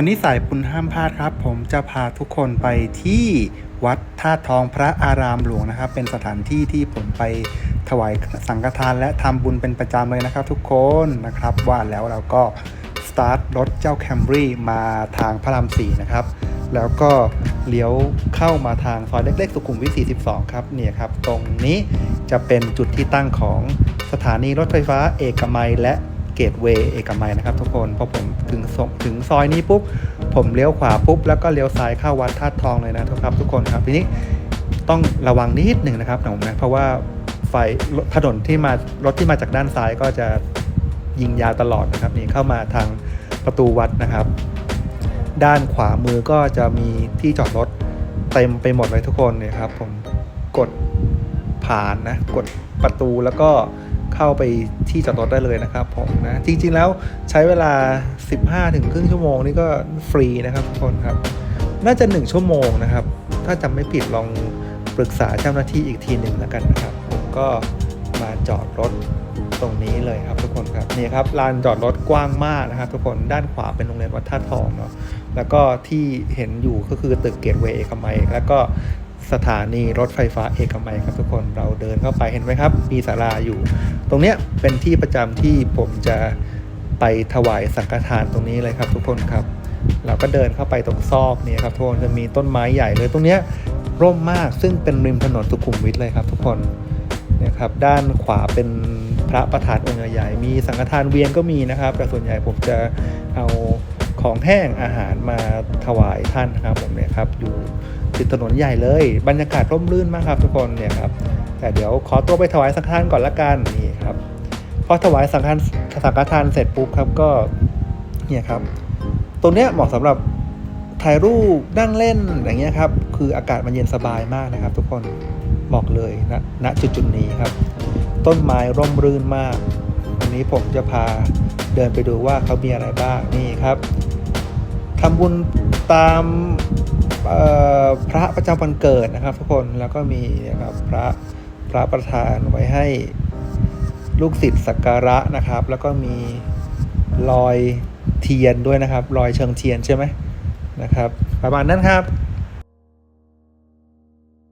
วันนี้สายบุญห้ามพลาดครับ ผมจะพาทุกคนไปที่วัดท่าทองพระอารามหลวงนะครับ เป็นสถานที่ที่ผมไปถวายสังฆทานและทำบุญเป็นประจำเลยนะครับ ทุกคนนะครับว่าแล้วเราก็สตาร์ทรถเจ้าแคมรี่มาทางพระรามสี่นะครับ แล้วก็เลี้ยวเข้ามาทางซอยเล็กๆ สุขุมวิท 42 ครับเนี่ยครับ ตรงนี้จะเป็นจุดที่ตั้งของสถานีรถไฟฟ้าเอกมัยและ เกตเวย์เอกมัยนะครับทุกคนพอผมถึงถึงซอยนี้ปุ๊บผมเลี้ยวขวาปุ๊บแล้วก็เลี้ยวซ้ายเข้าวัดธาตุทองเลยนะครับ ทุกคนครับทีนี้ต้องระวังนิดหนึ่งนะครับผมนะเพราะว่าไฟถนนที่มารถที่มาจากด้านซ้ายก็จะยิงยาวตลอดนะครับนี่เข้ามาทางประตูวัดนะครับ ด้านขวามือก็จะมีที่จอดรถเต็มไปหมดเลยทุกคนเนี่ยครับผมกดผ่านนะกดประตูแล้วก็ เข้าไปที่จอดรถได้เลยนะครับผมนะจริงๆแล้วใช้เวลา 15ถึงครึ่งชั่วโมงนี่ก็ฟรีนะครับทุกคนครับ น่าจะ 1 ชั่วโมงนะครับ ถ้าจำไม่ผิดลองปรึกษาเจ้าหน้าที่อีกทีหนึ่งแล้วกันนะครับ ผมก็มาจอดรถตรงนี้เลยครับทุกคนครับนี่ครับลานจอดรถกว้างมากนะครับทุกคนด้านขวาเป็นโรงเรียนวัดท่าทองเนาะแล้วก็ที่เห็นอยู่ก็คือตึกเกตเวย์เอกมัยแล้วก็ สถานีรถไฟฟ้าเอกมัยครับทุกคนเราเดินเข้าไปเห็นไหมครับ มีศาลาอยู่ ตรงเนี้ยเป็นที่ประจำที่ผมจะไปถวายสังฆทานตรงนี้เลยครับทุกคนครับ เราก็เดินเข้าไปตรงซอกนี่ครับทุกคนจะมีต้นไม้ใหญ่เลยตรงเนี้ยร่มมากซึ่งเป็นริมถนนสุขุมวิทเลยครับทุกคนนี่ยครับด้านขวาเป็นพระประธานองค์ใหญ่ มีสังฆทานเวียนก็มีนะครับ แต่ส่วนใหญ่ผมจะเอา ของแห้งอาหารมาถวายท่านครับผมเนี่ยครับอยู่ติดถนนใหญ่เลย บรรยากาศร่มรื่นมากครับทุกคนเนี่ยครับแต่เดี๋ยวขอตัวไปถวายสังฆทานก่อนละกันนี่ครับพอถวายสังฆทานสังฆทานเสร็จปุ๊บครับก็เนี่ยครับตรงเนี้ยเหมาะสำหรับถ่ายรูปนั่งเล่นอย่างเงี้ยครับคืออากาศมันเย็นสบายมากนะครับ ทุกคนบอกเลยนะณจุดจุดนี้ครับ ต้นไม้ร่มรื่นมาก วันนี้ผมจะพา เดินไปดูว่าเขามีอะไรบ้างนี่ครับทำบุญตามพระประจำวันเกิดนะครับ ทุกคนแล้วก็มีนะครับพระพระประธานไว้ให้ลูกศิษย์สักการะนะครับ แล้วก็มีรอยเทียนด้วยนะครับ รอยเชิงเทียนใช่ไหมนะครับ ประมาณนั้นครับ